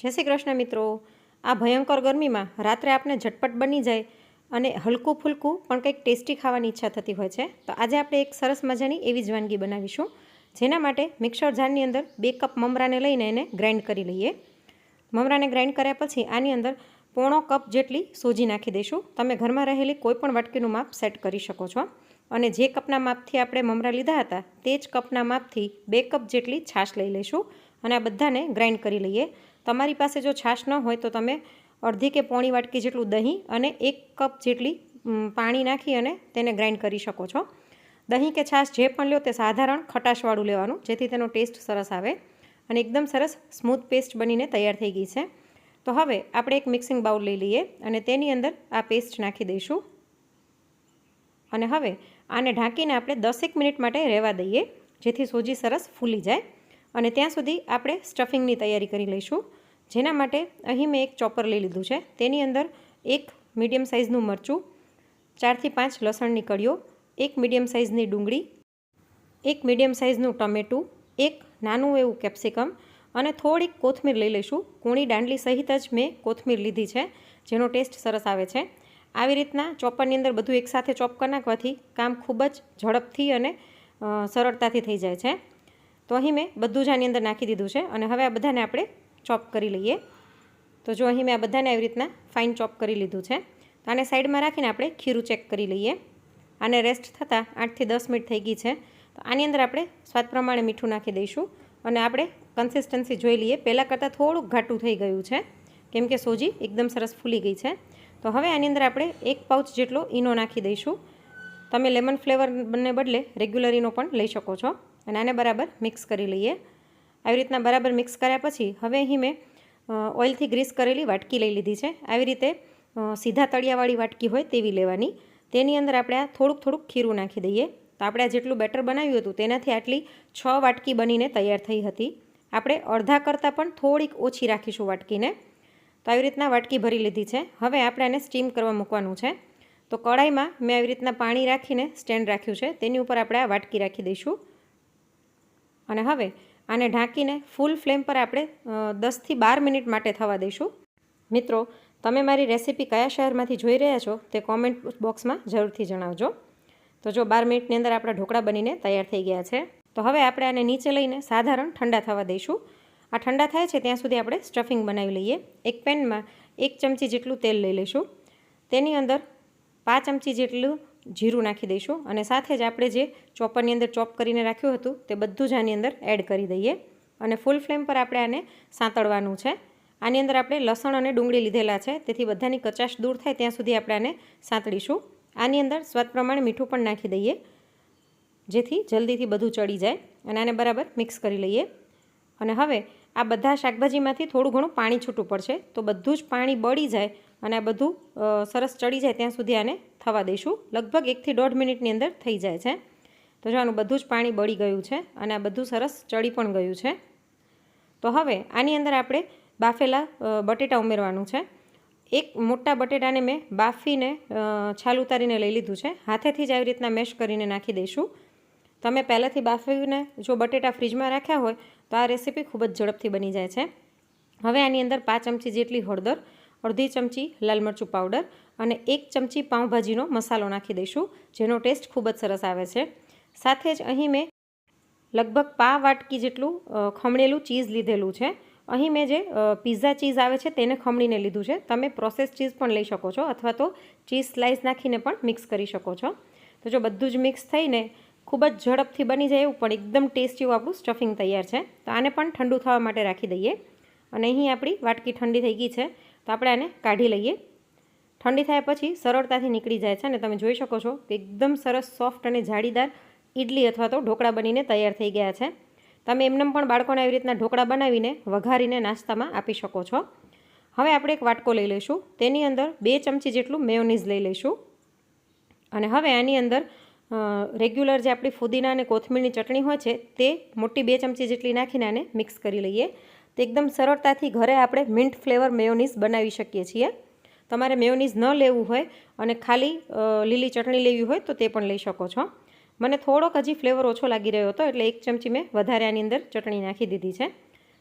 જય શ્રી કૃષ્ણ મિત્રો. આ ભયંકર ગરમીમાં રાત્રે આપણે ઝટપટ બની જાય અને હલકું ફૂલકું પણ કંઈક ટેસ્ટી ખાવાની ઈચ્છા થતી હોય છે. તો આજે આપણે એક સરસ મજાની એવી જ વાનગી બનાવીશું, જેના માટે મિક્સર જારની અંદર બે કપ મમરાને લઈને એને ગ્રાઇન્ડ કરી લઈએ. મમરાને ગ્રાઇન્ડ કર્યા પછી આની અંદર પોણો કપ જેટલી સોજી નાખી દઈશું. તમે ઘરમાં રહેલી કોઈપણ વાટકીનું માપ સેટ કરી શકો છો. અને જે કપના માપથી આપણે મમરા લીધા હતા, તે જ કપના માપથી બે કપ જેટલી છાશ લઈ લઈશું. અને આ બધાને ગ્રાઇન્ડ કરી લઈએ. તમારી પાસે જો છાશ ન હોય તો તમે અડધી કે પોણી વાટકી જેટલું દહીં અને એક કપ જેટલી પાણી નાખી અને તેને ગ્રાઇન્ડ કરી શકો છો. દહીં કે છાશ જે પણ લ્યો તે સાધારણ ખટાશવાળું લેવાનું, જેથી તેનો ટેસ્ટ સરસ આવે અને એકદમ સરસ સ્મૂથ પેસ્ટ બનીને તૈયાર થઈ ગઈ છે. તો હવે આપણે એક મિક્સિંગ બાઉલ લઈ લઈએ અને તેની અંદર આ પેસ્ટ નાખી દઈશું. અને હવે આને ઢાંકીને આપણે દસેક મિનિટ માટે રહેવા દઈએ, જેથી સોજી સરસ ફૂલી જાય. અને ત્યાં સુધી આપણે સ્ટફિંગની તૈયારી કરી લઈશું. જેના માટે અહીં મેં એક ચોપર લઈ લીધું છે. તેની અંદર એક મીડિયમ સાઇઝનું મરચું, ચારથી પાંચ લસણની કળીઓ, એક મીડિયમ સાઇઝની ડુંગળી, એક મીડિયમ સાઇઝનું ટમેટું, એક નાનું એવું કેપ્સિકમ અને થોડીક કોથમીર લઈ લઈશું. કૂણી દાંડલી સહિત જ મેં કોથમીર લીધી છે, જેનો ટેસ્ટ સરસ આવે છે. આવી રીતના ચોપરની અંદર બધું એકસાથે ચોપ કરી નાખવાથી કામ ખૂબ જ ઝડપથી અને સરળતાથી થઈ જાય છે. તો અહીં મેં બધું જ આની અંદર નાખી દીધું છે અને હવે આ બધાને આપણે ચોપ કરી લઈએ. તો જો અહીં મેં આ બધાને આવી રીતના ફાઇન ચોપ કરી લીધું છે. તો આને સાઈડમાં રાખીને આપણે ખીરું ચેક કરી લઈએ. આને રેસ્ટ થતાં આઠથી દસ મિનિટ થઈ ગઈ છે. તો આની અંદર આપણે સ્વાદ પ્રમાણે મીઠું નાખી દઈશું અને આપણે કન્સિસ્ટન્સી જોઈ લઈએ. પહેલાં કરતાં થોડુંક ઘાટું થઈ ગયું છે. કેમ કે સોજી એકદમ સરસ ફૂલી ગઈ છે. તો હવે આની અંદર આપણે એક પાઉચ જેટલો ઈનો નાખી દઈશું. તમે લેમન ફ્લેવરને બદલે રેગ્યુલરીનો પણ લઈ શકો છો. અને આને બરાબર મિક્સ કરી લઈએ. આવી રીતના બરાબર મિક્સ કર્યા પછી હવે અહીં મેં ઓઇલથી ગ્રીસ કરેલી વાટકી લઈ લીધી છે. આવી રીતે સીધા તળિયાવાળી વાટકી હોય તેવી લેવાની. તેની અંદર આપણે થોડુંક થોડુંક ખીરું નાખી દઈએ. તો આપણે જેટલું બેટર બનાવ્યું હતું તેનાથી આટલી છ વાટકી બનીને તૈયાર થઈ હતી. આપણે અડધા કરતાં પણ થોડીક ઓછી રાખીશું વાટકીને. તો આવી રીતના વાટકી ભરી લીધી છે. હવે આપણે આને સ્ટીમ કરવા મૂકવાનું છે. તો કડાઈમાં મેં આવી રીતના પાણી રાખીને સ્ટેન્ડ રાખ્યું છે. તેની ઉપર આપણે આ વાટકી રાખી દઈશું. અને હવે આને ઢાંકીને ફૂલ ફ્લેમ પર આપણે દસથી બાર મિનિટ માટે થવા દઈશું. મિત્રો, તમે મારી રેસીપી કયા શહેરમાંથી જોઈ રહ્યા છો તે કોમેન્ટ બોક્સમાં જરૂરથી જણાવજો. તો જો બાર મિનિટની અંદર આપણા ઢોકળા બનીને તૈયાર થઈ ગયા છે, તો હવે આપણે આને નીચે લઈને સાધારણ ઠંડા થવા દઈશું. આ ઠંડા થાય છે ત્યાં સુધી આપણે સ્ટફિંગ બનાવી લઈએ. એક પેનમાં એક ચમચી જેટલું તેલ લઈ લઈશું. તેની અંદર પાંચ ચમચી જેટલું જીરું નાખી દઈશું અને સાથે જ આપણે જે ચોપરની અંદર ચોપ કરીને રાખ્યું હતું તે બધું જ આની અંદર એડ કરી દઈએ અને ફૂલ ફ્લેમ પર આપણે આને સાંતળવાનું છે. આની અંદર આપણે લસણ અને ડુંગળી લીધેલા છે, તેથી બધાની કચાશ દૂર થાય ત્યાં સુધી આપણે આને સાંતળીશું. આની અંદર સ્વાદ પ્રમાણે મીઠું પણ નાખી દઈએ, જેથી જલ્દીથી બધું ચડી જાય અને આને બરાબર મિક્સ કરી લઈએ. અને હવે આ બધા શાકભાજીમાંથી થોડું ઘણું પાણી છૂટું પડશે, તો બધું જ પાણી બળી જાય અને આ બધું સરસ ચડી જાય ત્યાં સુધી આને થવા દઈશું. લગભગ એકથી દોઢ મિનિટની અંદર થઈ જાય છે. તો જો આનું બધું જ પાણી બળી ગયું છે અને આ બધું સરસ ચડી પણ ગયું છે. તો હવે આની અંદર આપણે બાફેલા બટેટા ઉમેરવાનું છે. એક મોટા બટેટાને મેં બાફીને છાલ ઉતારીને લઈ લીધું છે. હાથેથી જ આવી રીતના મેશ કરીને નાખી દઈશું. તમે પહેલાંથી બાફીને જો બટેટા ફ્રીજમાં રાખ્યા હોય, તો આ રેસીપી ખૂબ જ ઝડપથી બની જાય છે. હવે આની અંદર પાંચ ચમચી જેટલી હળદર અડધી ચમચી લાલ મરચું પાવડર અને એક ચમચી પાઉંભાજીનો મસાલો નાખી દઈશું, જેનો ટેસ્ટ ખૂબ જ સરસ આવે છે. સાથે જ અહીં મેં લગભગ પા વાટકી જેટલું ખમણેલું ચીઝ લીધેલું છે. અહીં મેં જે પીઝા ચીઝ આવે છે તેને ખમણીને લીધું છે. તમે પ્રોસેસ ચીઝ પણ લઈ શકો છો અથવા તો ચીઝ સ્લાઇસ નાખીને પણ મિક્સ કરી શકો છો. તો જો બધું જ મિક્સ થઈને ખૂબ જ ઝડપથી બની જાય એવું પણ એકદમ ટેસ્ટી આપણું સ્ટફિંગ તૈયાર છે, તો આને પણ ઠંડુ થવા માટે રાખી દઈએ. અને અહીં આપણી વાટકી ઠંડી થઈ ગઈ છે. તો આપણે આને કાઢી લઈએ. ઠંડી થયા પછી સરળતાથી નીકળી જાય છે અને તમે જોઈ શકો છો કે એકદમ સરસ, સોફ્ટ અને જાળીદાર ઇડલી અથવા તો ઢોકળા બનીને તૈયાર થઈ ગયા છે. તમે એમનેમ પણ બાળકોને આવી રીતના ઢોકળા બનાવીને વઘારીને નાસ્તામાં આપી શકો છો. હવે આપણે એક વાટકો લઈ લઈશું. તેની અંદર બે ચમચી જેટલું મેયોનીઝ લઈ લઈશું. અને હવે આની અંદર રેગ્યુલર જે આપણી ફુદીના અને કોથમીરની ચટણી હોય છે તે મોટી બે ચમચી જેટલી નાખીને આને મિક્સ કરી લઈએ. તો એકદમ સરળતાથી ઘરે આપણે મિન્ટ ફ્લેવર મેયોનીઝ બનાવી શકીએ છીએ. તમારે મેયોનીઝ ન લેવું હોય અને ખાલી લીલી ચટણી લેવી હોય તો તે પણ લઈ શકો છો. મને થોડોક હજી ફ્લેવર ઓછો લાગી રહ્યો હતો એટલે એક ચમચી મેં વધારે આની અંદર ચટણી નાખી દીધી છે.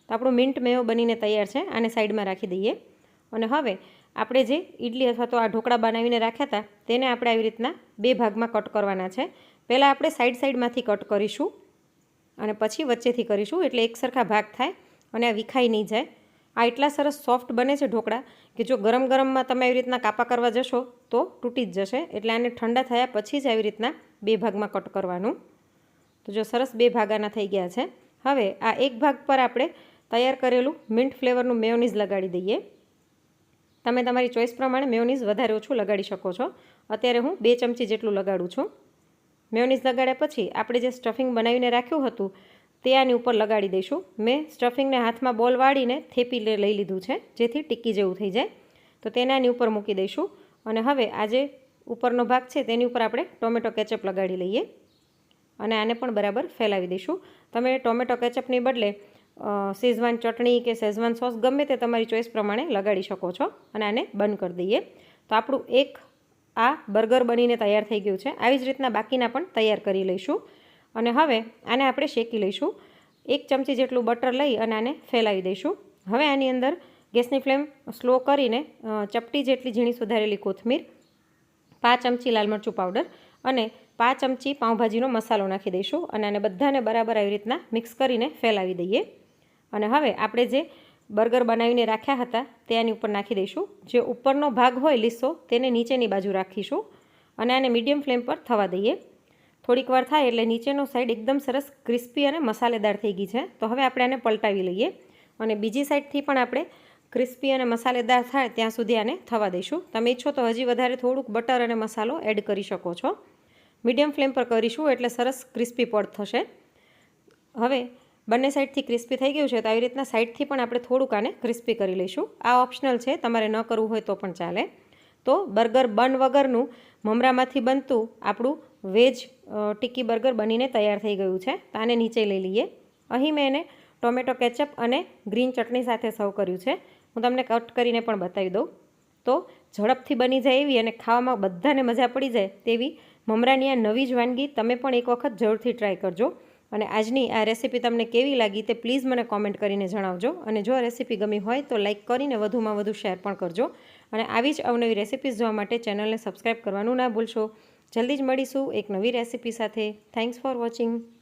તો આપણું મિન્ટ મેયો બનીને તૈયાર છે, આને સાઈડમાં રાખી દઈએ. અને હવે આપણે જે ઇડલી અથવા તો આ ઢોકળા બનાવીને રાખ્યા હતા, તેને આપણે આવી રીતના બે ભાગમાં કટ કરવાના છે. પહેલાં આપણે સાઈડ સાઈડમાંથી કટ કરીશું અને પછી વચ્ચેથી કરીશું એટલે એક સરખા ભાગ થાય. અને આ વિખાઈ નહીં જાય. આ એટલા સરસ સોફ્ટ બને છે ઢોકળા કે જો ગરમ ગરમમાં તમે આવી રીતના કાપા કરવા જશો તો તૂટી જ જશે. એટલે આને ઠંડા થયા પછી જ આવી રીતના બે ભાગમાં કટ કરવાનું. તો જો સરસ બે ભાગાના થઈ ગયા છે. હવે આ એક ભાગ પર આપણે તૈયાર કરેલું મિન્ટ ફ્લેવરનું મેયોનીઝ લગાડી દઈએ. તમે તમારી ચોઈસ પ્રમાણે મેયોનીઝ વધારે ઓછું લગાડી શકો છો. અત્યારે હું બે ચમચી જેટલું લગાડું છું. મેયોનીઝ લગાડ્યા પછી આપણે જે સ્ટફિંગ બનાવીને રાખ્યું હતું તે આની ઉપર લગાડી દઈશું. મેં સ્ટફિંગને હાથમાં બોલ વાળીને થેપી લઈ લીધું છે, જેથી ટીકી જેવું થઈ જાય. તો તેને આની ઉપર મૂકી દઈશું. અને હવે આ જે ઉપરનો ભાગ છે, તેની ઉપર આપણે ટોમેટો કેચઅપ લગાડી લઈએ. અને આને પણ બરાબર ફેલાવી દઈશું. તમે ટોમેટો કેચઅપની બદલે શેઝવાન ચટણી કે શેઝવાન સોસ ગમે તે તમારી ચોઈસ પ્રમાણે લગાડી શકો છો અને આને બંધ કરી દઈએ. તો આપણું એક આ બર્ગર બનીને તૈયાર થઈ ગયું છે. આવી જ રીતના બાકીના પણ તૈયાર કરી લઈશું. અને હવે આને આપણે શેકી લઈશું. એક ચમચી જેટલું બટર લઈ અને આને ફેલાવી દઈશું. હવે આની અંદર ગેસની ફ્લેમ સ્લો કરીને ચપટી જેટલી ઝીણી સુધારેલી કોથમીર, પાંચ ચમચી લાલ મરચું પાવડર અને પાંચ ચમચી પાઉંભાજીનો મસાલો નાખી દઈશું અને આને બધાને બરાબર આવી રીતના મિક્સ કરીને ફેલાવી દઈએ. અને હવે આપણે જે બર્ગર બનાવીને રાખ્યા હતા તે આની ઉપર નાખી દઈશું. જે ઉપરનો ભાગ હોય લીસો તેને નીચેની બાજુ રાખીશું અને આને મીડિયમ ફ્લેમ પર થવા દઈએ. થોડીક વાર થાય એટલે નીચેનો સાઈડ એકદમ સરસ ક્રિસ્પી અને મસાલેદાર થઈ ગઈ છે. તો હવે આપણે આને પલટાવી લઈએ અને બીજી સાઈડથી પણ આપણે ક્રિસ્પી અને મસાલેદાર થાય ત્યાં સુધી આને થવા દઈશું. તમે ઈચ્છો તો હજી વધારે થોડુંક બટર અને મસાલો એડ કરી શકો છો. મીડિયમ ફ્લેમ પર કરીશું એટલે સરસ ક્રિસ્પી પડ થશે. હવે બંને સાઈડથી ક્રિસ્પી થઈ ગયું છે તો આવી રીતના સાઈડથી પણ આપણે થોડુંક આને ક્રિસ્પી કરી લઈશું. આ ઓપ્શનલ છે, તમારે ન કરવું હોય તો પણ ચાલે. તો બર્ગર બન વગરનું મમરામાંથી બનતું આપણું વેજ ટિક્કી બર્ગર બનીને તૈયાર થઈ ગયું છે. તો આને નીચે લઈ લઈએ. અહીં મેં એને ટોમેટો કેચઅપ અને ગ્રીન ચટણી સાથે સર્વ કર્યું છે. હું તમને કટ કરીને પણ બતાવી દઉં. તો ઝડપથી બની જાય એવી અને ખાવામાં બધાને મજા પડી જાય તેવી મમરાની આ નવી જ વાનગી તમે પણ એક વખત જરૂરથી ટ્રાય કરજો. અને આજની આ રેસીપી તમને કેવી લાગી તે પ્લીઝ મને કોમેન્ટ કરીને જણાવજો. અને જો આ રેસીપી ગમી હોય તો લાઇક કરીને વધુમાં વધુ શેર પણ કરજો. અને આવી જ અવનવી રેસીપીઝ જોવા માટે ચેનલને સબસ્ક્રાઈબ કરવાનું ના ભૂલશો. જલ્દી જ મળીશું એક નવી રેસીપી સાથે. Thanks for watching